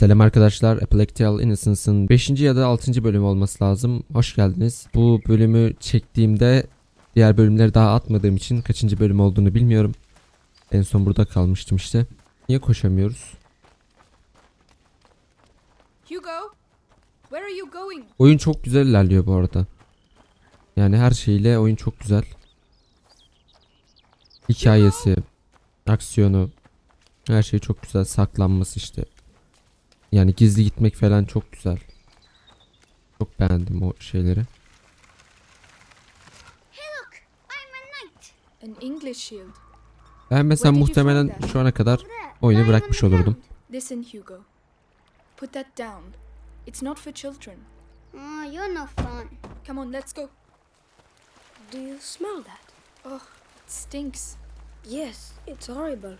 Selam arkadaşlar. A Plague Tale Innocence'ın 5. ya da 6. bölümü olması lazım. Hoş geldiniz. Bu bölümü çektiğimde diğer bölümleri daha atmadığım için kaçıncı bölüm olduğunu bilmiyorum. En son burada kalmıştım işte. Niye koşamıyoruz? Hugo, where are you going? Oyun çok güzel ilerliyor bu arada. Yani her şeyle oyun çok güzel. Hikayesi, aksiyonu, her şey çok güzel. Saklanması işte. Yani gizli gitmek falan çok güzel. Çok beğendim o şeyleri. Ben mesela muhtemelen şu ana kadar oyunu bırakmış olurdum. Listen, Hugo. Put that down. It's not for children. Oh, you're no fun. Come on, let's go. Do you smell that? Oh, it stinks. Yes, it's horrible.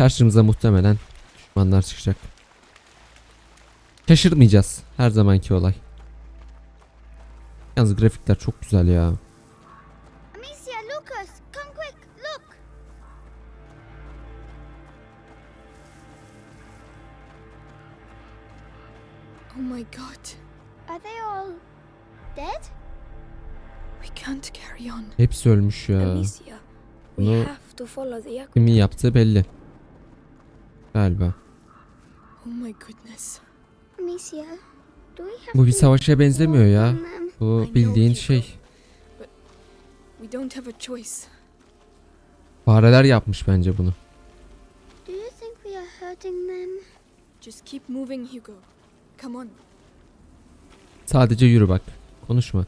Karşımıza muhtemelen düşmanlar çıkacak. Şaşırmayacağız. Her zamanki olay. Yalnız grafikler çok güzel ya. Amicia, Lucas, come quick. Look. Oh my god. Are they all dead? We can't carry on. Hepsi ölmüş ya. Amicia, we Bunu have to follow the kimin yaptığı belli. Galiba. Oh Bu bir savaşa benzemiyor ya. Bu bildiğin şey. Fareler yapmış bence bunu. Sadece yürü bak. Konuşma.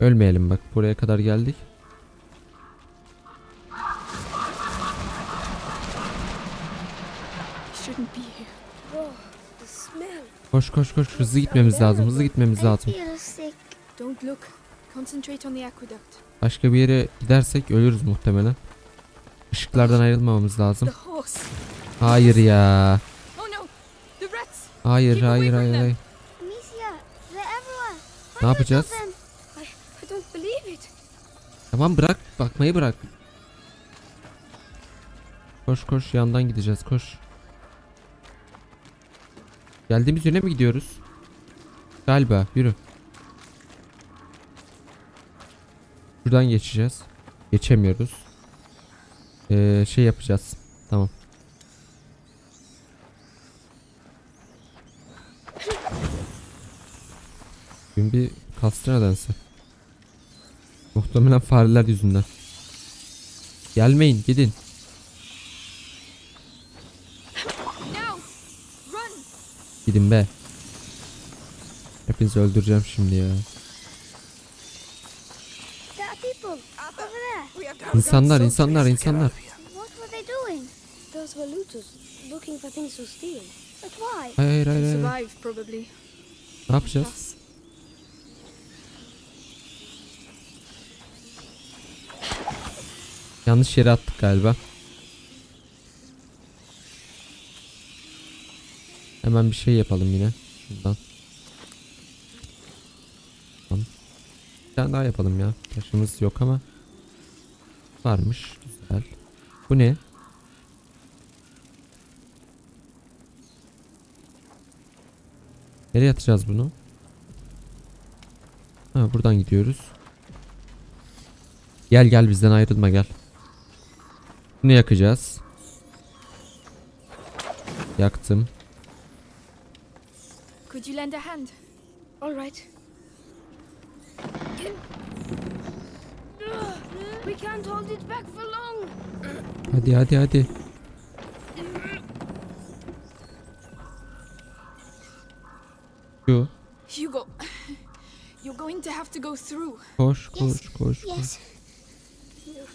Ölmeyelim bak. Buraya kadar geldik. Koş koş koş. Hızlı gitmemiz lazım. Hızlı gitmemiz lazım. Başka bir yere gidersek ölürüz muhtemelen. Işıklardan ayrılmamamız lazım. Hayır ya. Oh! Hayır hayır hayır hayır. Ne yapacağız? Tamam bırak. Bakmayı bırak. Koş koş yandan gideceğiz koş. Geldiğimiz yöne mi gidiyoruz? Galiba yürü. Şuradan geçeceğiz. Geçemiyoruz. Ee, şey yapacağız. Tamam. Gün bir kastı nedense. Muhtemelen fareler yüzünden. Gelmeyin gidin. Now! Run! Gidin be. Hepinizi öldüreceğim şimdi ya. There are people over there. We have to İnsanlar insanlar insanlar. What were they doing? Those were looters looking for things to steal. But why? Hayır hayır hayır. hayır. survive, probably. Ne yapacağız? Yanlış yere attık galiba. Hemen bir şey yapalım yine. Şuradan. Tamam. Bir tane daha yapalım ya. Taşımız yok ama. Varmış. Güzel. Bu ne? Nereye atacağız bunu? Ha buradan gidiyoruz. Gel gel bizden ayrılma gel. Bunu yakacağız. Yaktım. Could you lend a hand? All right. We can't hold it back for long. Hadi hadi hadi. Şu. Hugo, you're going to have to go through. Koş koş koş koş. Yes,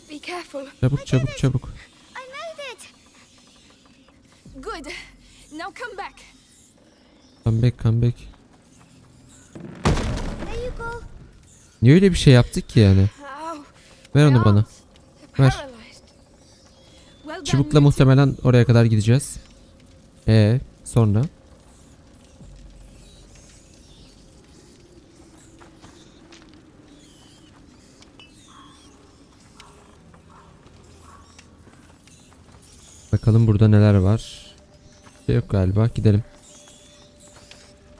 Be careful. Çabuk çabuk çabuk. I made it. Good. Now come back. Come back come back. Niye öyle bir şey yaptık ki yani? Ver onu bana. Ver. Çubukla muhtemelen oraya kadar gideceğiz. E sonra? Bakalım burada neler var. Bir Şey yok galiba. Gidelim.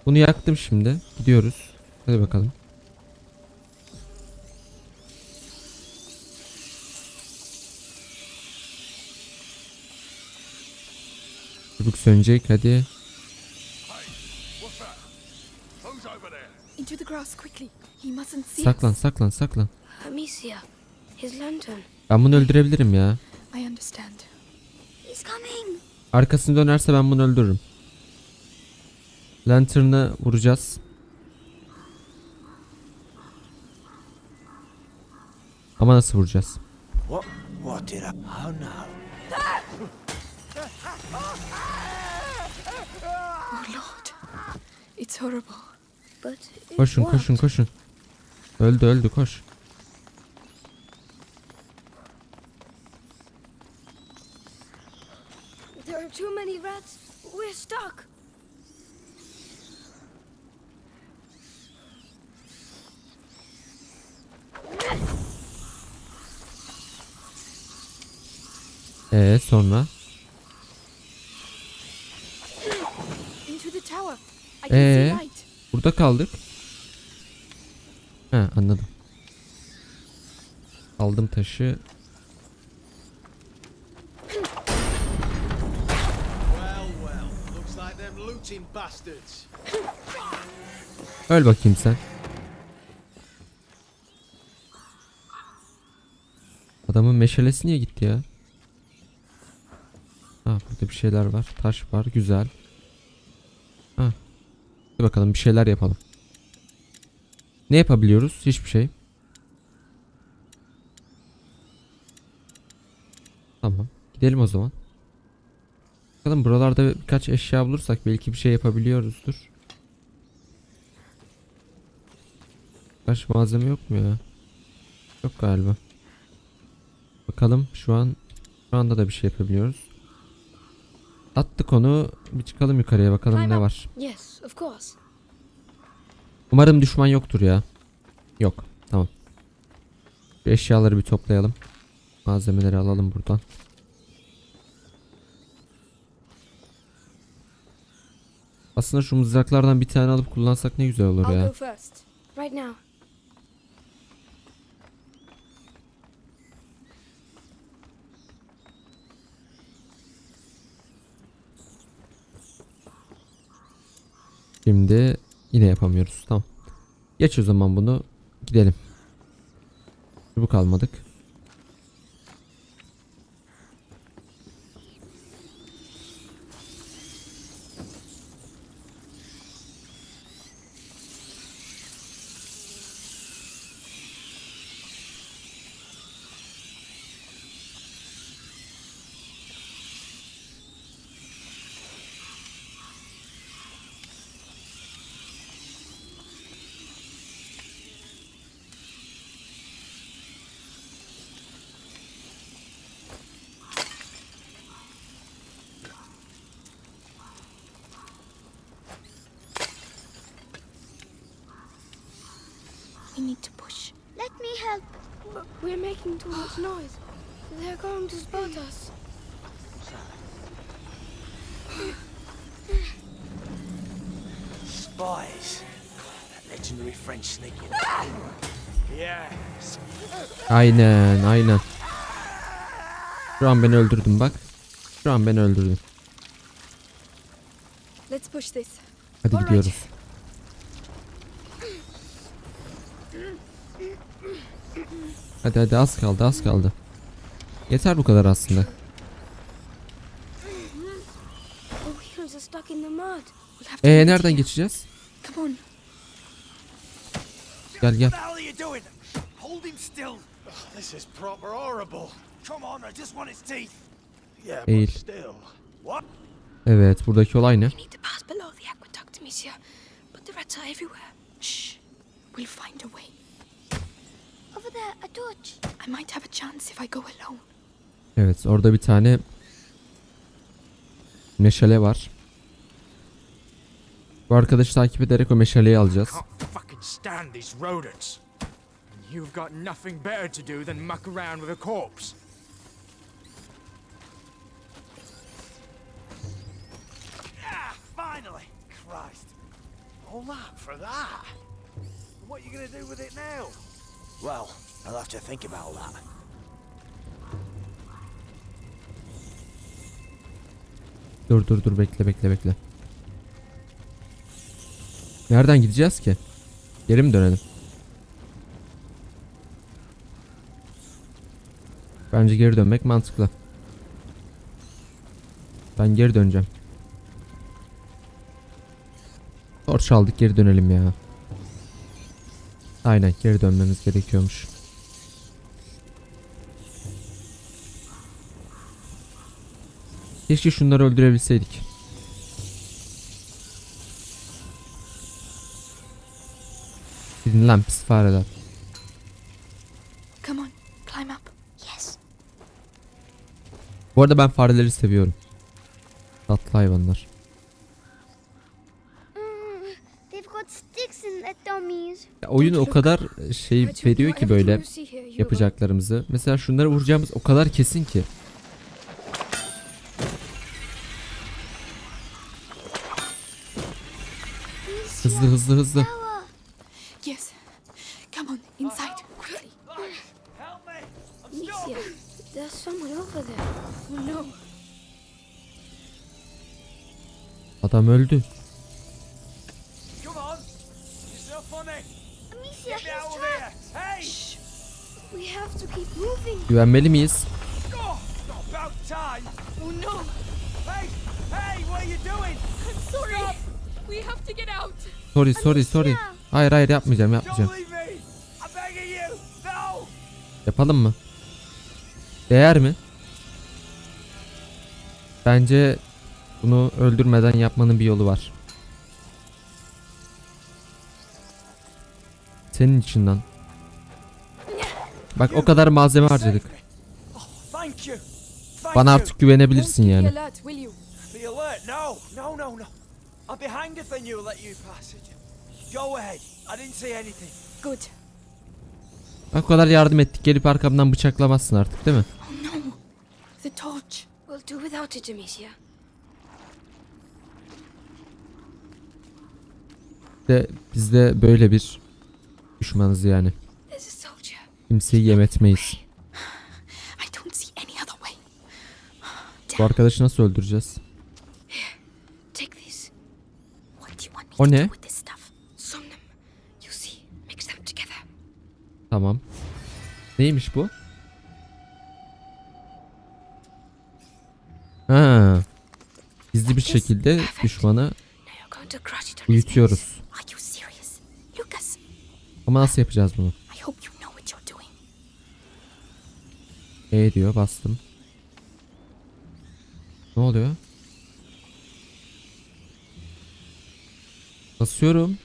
Bunu yaktım şimdi. Gidiyoruz. Hadi bakalım. Çubuk sönecek hadi. Saklan saklan saklan. Amicia, his lantern. Ben bunu öldürebilirim ya. I understand. He's coming. Arkasını dönerse ben bunu öldürürüm. Lantern'ı vuracağız. Ama nasıl vuracağız? What? What did I? Oh. Oh Lord. It's horrible. But it Koşun koşun koşun. Öldü öldü koş. There are too many rats. We're stuck. Ee sonra? Into the tower. I can Ee? see light. Burada kaldık. He anladım. Aldım taşı. Well, well. Looks like them looting bastards. Öl bakayım sen. Adamın meşalesi niye gitti ya? Bir şeyler var. Taş var. Güzel. Ha. Hadi bakalım bir şeyler yapalım. Ne yapabiliyoruz? Hiçbir şey. Tamam. Gidelim o zaman. Bakalım buralarda birkaç eşya bulursak belki bir şey yapabiliyoruzdur. Kaç malzeme yok mu ya? Yok galiba. Bakalım şu an şu anda da bir şey yapabiliyoruz. Attık onu. Bir çıkalım yukarıya bakalım ne var. Yes, of course. Umarım düşman yoktur ya. Yok. Tamam. Şu eşyaları bir toplayalım. Malzemeleri alalım buradan. Aslında şu mızraklardan bir tane alıp kullansak ne güzel olur ya. Right now. Şimdi yine yapamıyoruz. Tamam. Geç o zaman bunu. Gidelim. Çubuk almadık. We need to push. Let me help. We're making too much noise. They're going to spot us. Spies. That legendary French sneaking. yes. Aynen aynen. Şu an beni öldürdün bak. Şu an beni öldürdün. Let's push this. Hadi gidiyoruz. Hadi hadi az kaldı az kaldı. Yeter bu kadar aslında. Ee it nereden geçeceğiz? Gel gel. What the hell are you doing? Hold him still. this is proper horrible. Come on, I just want his teeth. Yeah, Eğil. but still. What? Evet buradaki olay ne? We need to pass below the aqueduct, Amicia. But the rats are everywhere. Shh. We'll find a way. I might have a chance if I go alone. Evet orada bir tane meşale var. Bu arkadaşı takip ederek o meşaleyi alacağız. You've got nothing better to do than muck around with a corpse. Ah, finally! Christ. All up for that. What are you going do with it now? Well, I'll have to think about that. Dur dur dur bekle bekle bekle. Nereden gideceğiz ki? Geri mi dönelim? Bence geri dönmek mantıklı. Ben geri döneceğim. Torç aldık geri dönelim ya. Aynen geri dönmemiz gerekiyormuş. Keşke şunları öldürebilseydik. Gidin lan pis fareler. Come on, climb up. Yes. Bu arada ben fareleri seviyorum. Tatlı hayvanlar. Oyun o kadar şey I told veriyor ki böyle yapacaklarımızı. Mesela şunları vuracağımız o kadar kesin ki. Hızlı hızlı hızlı. Tower. Yes. Come on, inside, quickly. Help me! Amicia, there's someone over there. Oh no. Adam öldü. Doing? I'm sorry. We have to get out. Sorry sorry sorry. Hayır hayır yapmayacağım Don't yapmayacağım. leave me! I'm begging you! No! Yapalım mı? Değer mi? Bence bunu öldürmeden yapmanın bir yolu var. Senin için lan. Bak o kadar malzeme harcadık. Oh, Bana artık güvenebilirsin yani. me alert, will you? The alert! No! No, no, no! I'll be hanged if I knew let you passage. Go ahead. I didn't see anything. Good. Bak o kadar yardım ettik. Gelip arkamdan bıçaklamazsın artık değil mi? Oh no. The torch. We'll do without it, Amicia. De biz de böyle bir düşmanız yani. Kimseyi yem etmeyiz. Bu arkadaşı nasıl öldüreceğiz? O ne? Tamam. Neymiş bu? Ha. Gizli bir şekilde düşmanı Now Ama nasıl yapacağız bunu? E diyor bastım. Ne oluyor? Basıyorum.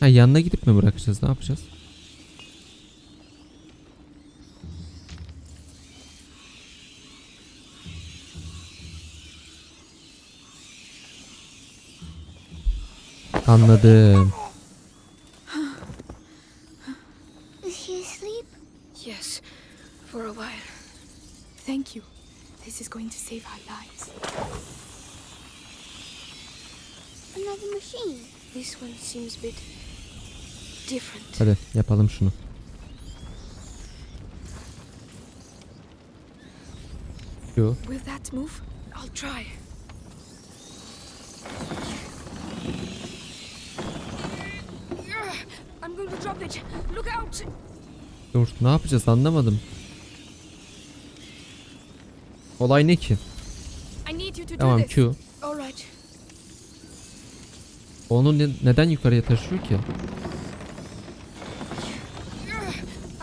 Ha yanına gidip mi bırakacağız? Ne yapacağız? Anladım. Is he asleep? Yes, for a while. Thank you. This is going to save our lives. Another machine. This one seems a bit different. Hadi yapalım şunu. Yo. Will that move? I'll try. I'm going to drop it. Look out! Dur ne yapacağız anlamadım. Olay ne ki? Tamam. Q. All right. Onu ne- neden yukarıya taşıyor ki?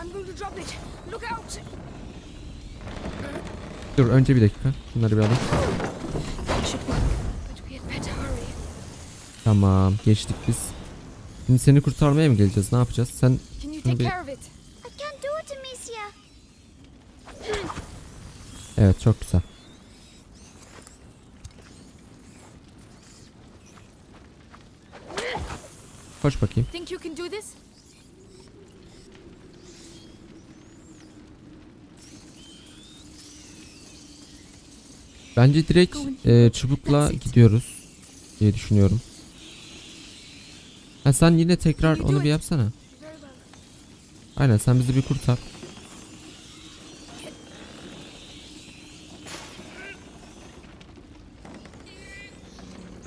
I'm going to drop it. Look out! Dur önce bir dakika. Şunları bir hurry. Tamam geçtik biz. Şimdi seni kurtarmaya mı geleceğiz? Ne yapacağız? Sen Şunu bir- evet çok güzel. Koş bakayım. Bence direkt e, çubukla gidiyoruz diye düşünüyorum. Ha sen yine tekrar onu bir yapsana. Aynen sen bizi bir kurtar.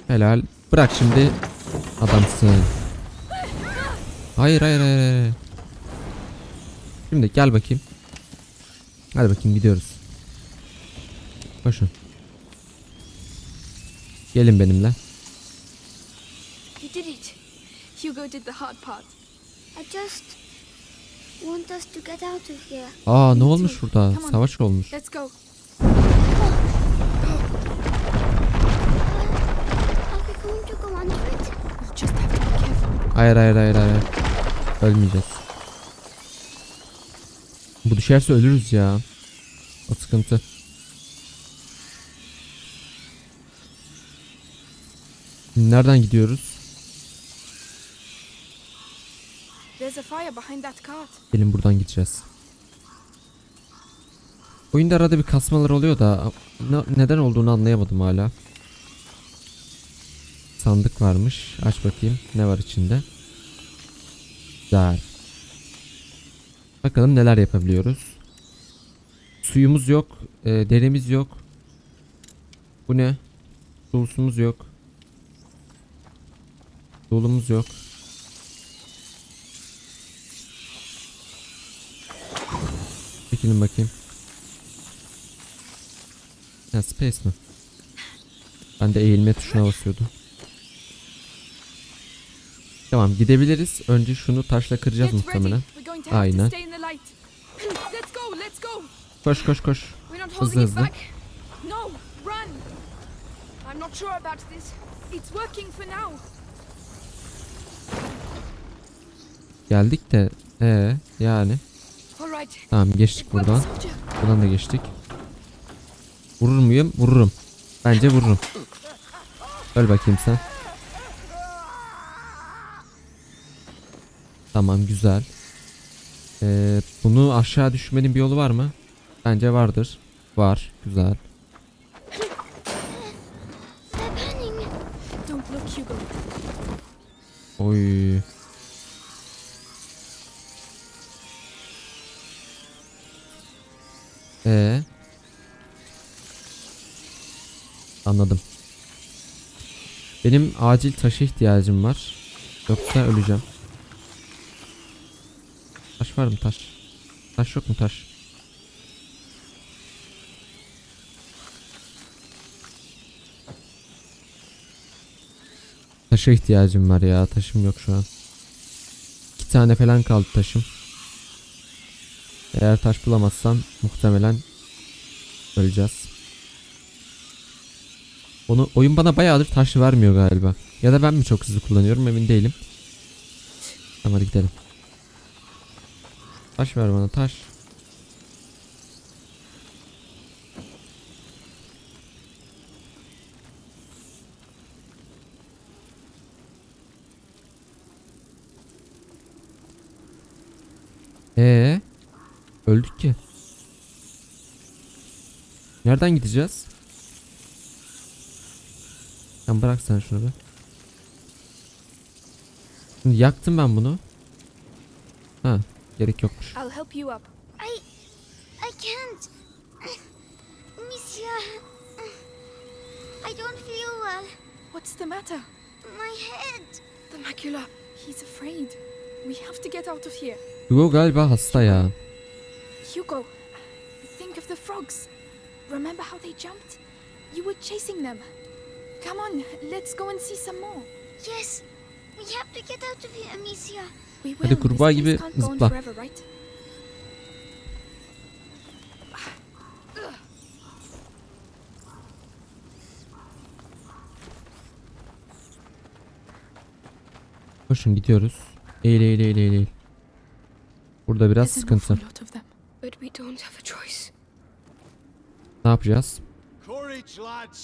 Helal. Bırak şimdi adamsın. Hayır hayır hayır. hayır. Şimdi gel bakayım. Hadi bakayım gidiyoruz. Koşun. Gelin benimle. You did it. Hugo did the hard part. I just want us to get out of here. Aa ne olmuş burada? Savaş olmuş. Let's go. Are we going to go under it? We'll just have to be careful. Hayır hayır hayır hayır. Ölmeyeceğiz. Bu düşerse ölürüz ya. O sıkıntı. Nereden gidiyoruz? There's a fire behind that cart. Gelin buradan gideceğiz. Oyunda arada bir kasmalar oluyor da ne- neden olduğunu anlayamadım hala. Sandık varmış. Aç bakayım. Ne var içinde? Güzel. Bakalım neler yapabiliyoruz. Suyumuz yok. e, derimiz yok. Bu ne? Dolusumuz yok. Dolumuz yok. Çekilin bakayım. Ha space mi? Ben de eğilme tuşuna basıyordum. Tamam gidebiliriz. Önce şunu taşla kıracağız muhtemelen. Aynen. Koş koş koş. Hızlı hızlı. back. No, run. I'm not sure about this. It's working for now. Geldik de ee yani. Tamam geçtik buradan. Buradan da geçtik. Vurur muyum? Vururum. Bence vururum. Öl bakayım sen. Tamam güzel. Ee, bunu aşağı düşmenin bir yolu var mı? Bence vardır. Var. Güzel. Oy. Benim acil taşa ihtiyacım var. Yoksa öleceğim. Taş var mı taş? Taş yok mu taş? Taşa ihtiyacım var ya. Taşım yok şu an. İki tane falan kaldı taşım. Eğer taş bulamazsam muhtemelen öleceğiz. Onu oyun bana bayağıdır taş vermiyor galiba. Ya da ben mi çok hızlı kullanıyorum emin değilim. Tamam hadi gidelim. Taş ver bana taş. Ee, öldük ki. Nereden gideceğiz? Sen bırak sen şunu be. Şimdi yaktım ben bunu. Ha, gerek yokmuş. I'll help you up. I. I can't. Monsieur. I don't feel well. What's the matter? My head. The macula. He's afraid. We have to get out of here. Hugo galiba hasta ya. Hugo, think of the frogs. Remember how they jumped? You were chasing them. Come on, let's go and see some more. Yes. We have to get out of here, Amicia. We will. Hadi kurbağa gibi place can't go on zıpla. forever, right? Koşun gidiyoruz. Eğil eğil eğil eğil. Burada biraz sıkıntı. Ne yapacağız? Courage, lads.